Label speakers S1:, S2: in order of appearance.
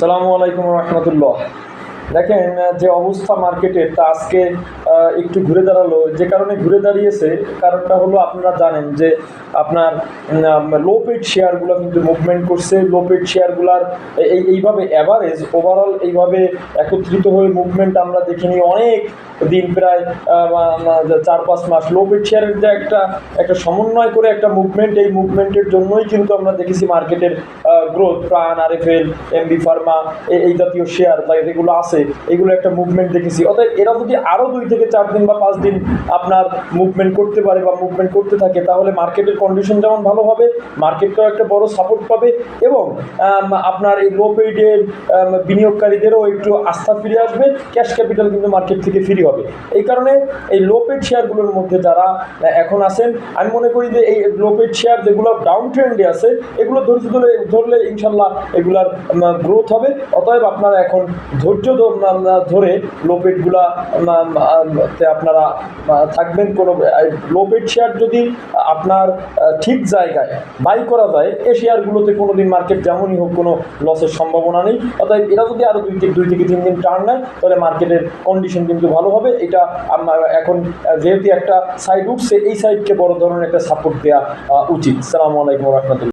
S1: সালামু আলাইকুম রহমতুল্লাহ। দেখেন যে অবস্থা মার্কেটের তা আজকে একটু ঘুরে দাঁড়াল। যে কারণে ঘুরে দাঁড়িয়েছে, কারণটা হলো আপনারা জানেন যে আপনার লো পেড শেয়ারগুলো কিন্তু মুভমেন্ট করছে। লো পেড শেয়ারগুলার এই এইভাবে অ্যাভারেজ ওভারঅল এইভাবে একত্রিত হয়ে মুভমেন্ট আমরা দেখিনি। অনেক দিন প্রায় চার, পাঁচ মাস লো পেড শেয়ারের যে একটা একটা সমন্বয় করে একটা মুভমেন্ট এই মুভমেন্টের জন্যই কিন্তু আমরা দেখেছি মার্কেটের গ্রোথ প্রাণ, আরএফএল, এমবি ফার্মা এই জাতীয় শেয়ার যেগুলো আছে। এগুলো একটা মুভমেন্ট দেখেছি। অর্থাৎ এরা যদি আরও দুই থেকে চার দিন বা পাঁচ দিন আপনার মুভমেন্ট করতে পারে বা মুভমেন্ট করতে থাকে, তাহলে মার্কেটের কন্ডিশন যেমন ভালো হবে মার্কেটটাও একটা বড় সাপোর্ট পাবে এবং আপনার এই লো পেইডের বিনিয়োগকারীদেরও একটু আস্থা ফিরে আসবে ক্যাশ ক্যাপিটাল কিন্তু মার্কেট থেকে ফ্রি হবে। এই কারণে এই লো পেড শেয়ারগুলোর মধ্যে যারা এখন আছেন, আমি মনে করি যে এই লো পেড শেয়ার যেগুলো ডাউন ট্রেন্ডে আছে, এগুলো ধৈর্য ধরে, ধরলে ইনশাল্লাহ এগুলার গ্রোথ হবে। অতএব আপনারা এখন ধৈর্য ধরে লো পেডগুলা আপনারা থাকবেন কোনো লো পেড শেয়ার যদি আপনার ঠিক জায়গায় বাই করা যায় এই শেয়ারগুলোতে কোনো দিন মার্কেট যেমনই হোক কোনো লসের সম্ভাবনা নেই। অতএব এরা যদি আরও দুই দুই থেকে তিন দিন টার্ন নেয়, তাহলে মার্কেটের কন্ডিশন কিন্তু ভালো হবে। এটা এখন যেহেতু একটা সাইড উঠছে, এই সাইডকে বড় ধরনের একটা সাপোর্ট দেওয়া উচিত। সালামু আলাইকুম রহমতুল্লাহ।